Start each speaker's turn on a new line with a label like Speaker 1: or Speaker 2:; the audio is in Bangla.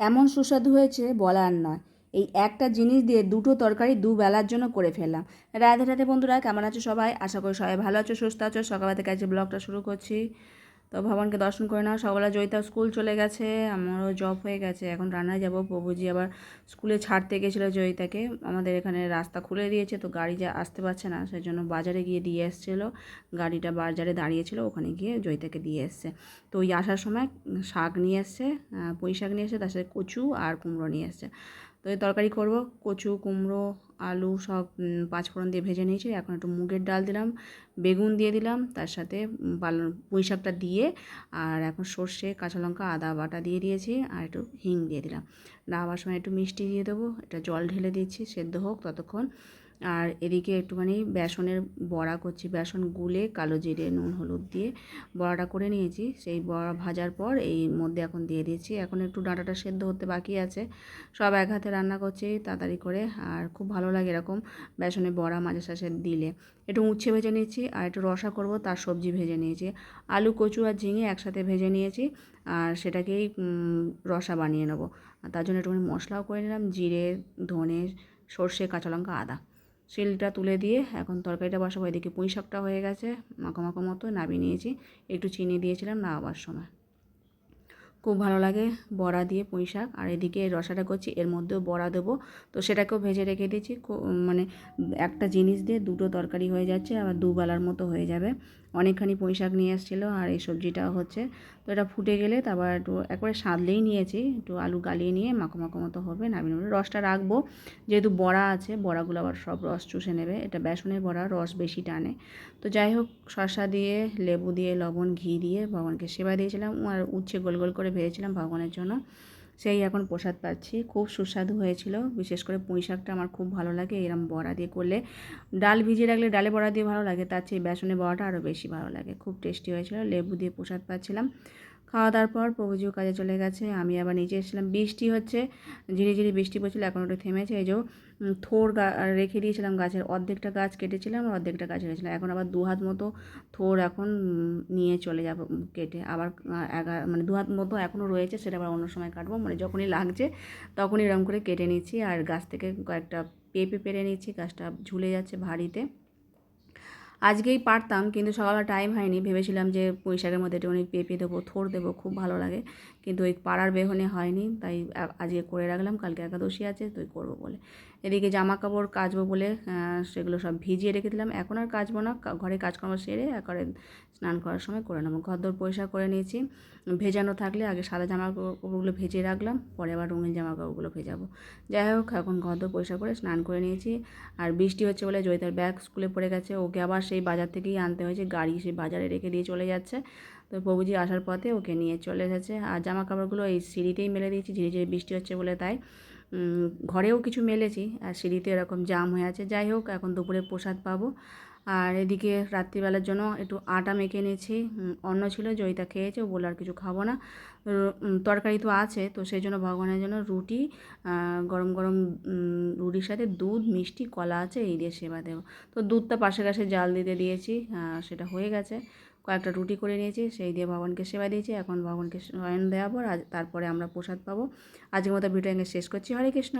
Speaker 1: এমন সুস্বাদু হয়েছে বলার নয়। এই একটা জিনিস দিয়ে দুটো তরকারি দু বেলার জন্য করে ফেললাম। রাধে রাধে বন্ধুরা, কেমন আছো সবাই? আশা করি সবাই ভালো আছো, সুস্থ আছো। সকালবেলাতে থেকে ব্লগটা শুরু করছি। তো ভগবানকে দর্শন করে নাও। সকালবেলা জয়িতা স্কুল চলে গেছে, আমারও জব হয়ে গেছে। এখন রান্নায় যাব। প্রভুজি আবার স্কুলে ছাড়তে গেছিল জয়িতাকে। আমাদের এখানে রাস্তা খুলে দিয়েছে, তো গাড়ি যা আসতে পারছে না সেই জন্য বাজারে গিয়ে দিয়ে এসেছিল। গাড়িটা বাজারে দাঁড়িয়েছিল, ওখানে গিয়ে জয়িতাকে দিয়ে এসছে। তো ওই আসার সময় শাক নিয়ে এসছে পুঁই শাক নিয়ে এসছে, তার সাথে কচু আর কুমড়ো নিয়ে এসছে। তো এই তরকারি করব, কচু, কুমড়ো আলু সব পাঁচফোড়ন দিয়ে ভেজে নিয়েছি। এখন একটু মুগের ডাল দিলাম, বেগুন দিয়ে দিলাম, তার সাথে পুঁই শাকটা দিয়ে, আর এখন সর্ষে, কাঁচা লঙ্কা, আদা বাটা দিয়ে দিয়েছি, আর একটু হিং দিয়ে দিলাম। নামাবার সময় একটু মিষ্টি দিয়ে দেবো, এটা জল ঢেলে দিচ্ছি, সেদ্ধ হোক ততক্ষণ। আর এদিকে একটুখানি বেসনের বড়া করছি, বেসন গুলে কালো জিরে, নুন, হলুদ দিয়ে বড়াটা করে নিয়েছি। সেই বড়া ভাজার পর এই মধ্যে এখন দিয়ে দিয়েছি এখন একটু ডাঁটাটা সেদ্ধ হতে বাকি আছে। সব এক হাতে রান্না করছি তাড়াতাড়ি করে আর খুব ভালো লাগে এরকম বেসনের বড়া মাঝে সাঝে দিলে। একটু উচ্ছে ভেজে নিয়েছি আর একটু রসা করব, তার সবজি ভেজে নিয়েছি। আলু, কচু আর ঝিঙে একসাথে ভেজে নিয়েছি আর সেটাকেই রসা বানিয়ে নেব। তার জন্য একটুখানি মশলাও করে নিলাম, জিরে, ধনে, সর্ষে, কাঁচা লঙ্কা, আদা। শিলটা তুলে দিয়ে এখন তরকারিটা বসাবো। এদিকে পুঁই শাকটা হয়ে গেছে মাখো মাখো মতো নামিয়ে নিয়েছি। একটু চিনি দিয়েছিলাম নামাবার সময়। খুব ভালো লাগে বড়া দিয়ে পুঁই শাক। আর এদিকে রসাটা করছি, এর মধ্যেও বড়া দেবো। তো সেটাকেও ভেজে রেখে দিয়েছি। মানে একটা জিনিস দিয়ে দুটো তরকারি হয়ে যাচ্ছে, আবার দুবেলার মতো হয়ে যাবে। অনেকখানি পুঁই শাক নিয়ে এসেছিল আর এই সবজিটাও হচ্ছে, তো এটা ফুটে গেলে তারপর একটু একবারে সাদলেই নিয়েছি, একটু আলু গালিয়ে নিয়ে মাখো মাখো মতো হবে, নামিয়ে নেবে। রসটা রাখব, যেহেতু বড়া আছে, বড়াগুলো আবার সব রস চুষে নেবে, এটা বেসনের বড়া, রস বেশি টানে। তো যাই হোক, শসা দিয়ে, লেবু দিয়ে, লবণ, ঘি দিয়ে ভগবানকে সেবা দিয়েছিলাম, আর উচ্ছে গোল গোল করে ভেজেছিলাম ভগবানের জন্য। সেই এখন প্রসাদ পাচ্ছি। খুব সুস্বাদু হয়েছিল। বিশেষ করে পুঁই শাকটা আমার খুব ভালো লাগে। এরম বড়া দিয়ে করলে ডাল ভিজিয়ে রাখলে ডালে বড়া দিয়ে ভালো লাগে। তার চেয়ে বেসনে বড়াটা আরও বেশি ভালো লাগে। খুব টেস্টি হয়েছিল। লেবু দিয়ে প্রসাদ পাচ্ছিলাম। খাওয়া দাওয়ার পর প্রভুজিও কাজে চলে গেছে। আমি আবার নিচে এসেছিলাম। বৃষ্টি হচ্ছে, ঝিরি ঝিরি বৃষ্টি পড়ছিল, এখন ওটা থেমেছে। এই যে থোর রেখে দিয়েছিলাম গাছের, অর্ধেকটা গাছ কেটেছিলাম, আর অর্ধেকটা গাছ রেখেছিলাম এখন আবার দু হাত মতো থোর এখন নিয়ে চলে যাব কেটে। আবার মানে দু হাত মতো এখনও রয়েছে, সেটা আবার অন্য সময় কাটবো। মানে যখনই লাগছে তখনই এরকম করে কেটে নিচ্ছি, আর গাছ থেকে কয়েকটা পেঁপে পেরে নিচ্ছি। গাছটা ঝুলে যাচ্ছে ভারীতে। আজকেই পারতাম, কিন্তু সকালবেলা টাইম হয়নি। ভেবেছিলাম যে পুঁইশাকের মধ্যে একটুখানি পেঁপে দেবো, থোর দেবো, খুব ভালো লাগে। কিন্তু ওই পাড়ার বেহনে হয়নি, তাই আজকে করে রাখলাম, কালকে একাদশী আছে তুই করব বলে। এদিকে জামা কাপড় কাচবো বলে সেগুলো সব ভিজিয়ে রেখে দিলাম। এখন আর কাচবো না ঘরে কাজকর্ম সেরে একবারে স্নান করার সময় করে নেব। ঘরদোর পরিষ্কার করে নিয়েছি। ভেজানো থাকলে আগে সাদা জামা কাপড়গুলো ভেজে রাখলাম, পরে আবার রঙিন জামা কাপড়গুলো ভেজাবো। যাই হোক, এখন ঘরদোর পরিষ্কার করে স্নান করে নিয়েছি। আর বৃষ্টি হচ্ছে বলে জয়িতার ব্যাগ স্কুলে পড়ে গেছে, ওকে আবার সেই বাজার থেকেই আনতে হয়েছে। গাড়ি সেই বাজারে রেখে দিয়ে চলে যাচ্ছে। তো প্রভুজি আসার পথে ওকে নিয়ে চলে এসেছে। আর জামা কাপড়গুলো এই সিঁড়িতেই মেলে দিয়েছি। ঝিরি ঝিরি বৃষ্টি হচ্ছে বলে তাই ঘরেও কিছু মেলেছি। আর সিঁড়িতে এরকম জাম হয়ে আছে। যাই হোক, এখন দুপুরে প্রসাদ পাবো। আর এদিকে রাত্রিবেলার জন্য একটু আটা মেখে নিয়েছি। অন্ন ছিল, জয়িতা খেয়েছে, ও বলে আর কিছু খাব না। তরকারি তো আছে, তো সেই জন্য ভগবানের জন্য রুটি গরম গরম রুটির সাথে দুধ, মিষ্টি, কলা আছে, এই দিয়ে সেবা দেবো। তো দুধটা পাশে কাছে জাল দিতে দিয়েছি সেটা হয়ে গেছে। কয়েকটা রুটি করে নিয়েছি, সেই দিয়ে ভগবানকে সেবা দিয়েছি। এখন ভগবানকে শয়ন দেওয়ার পর আজ, তারপরে আমরা প্রসাদ পাবো। আজকের মতো ভিডিও শেষ করছি। হরে কৃষ্ণ।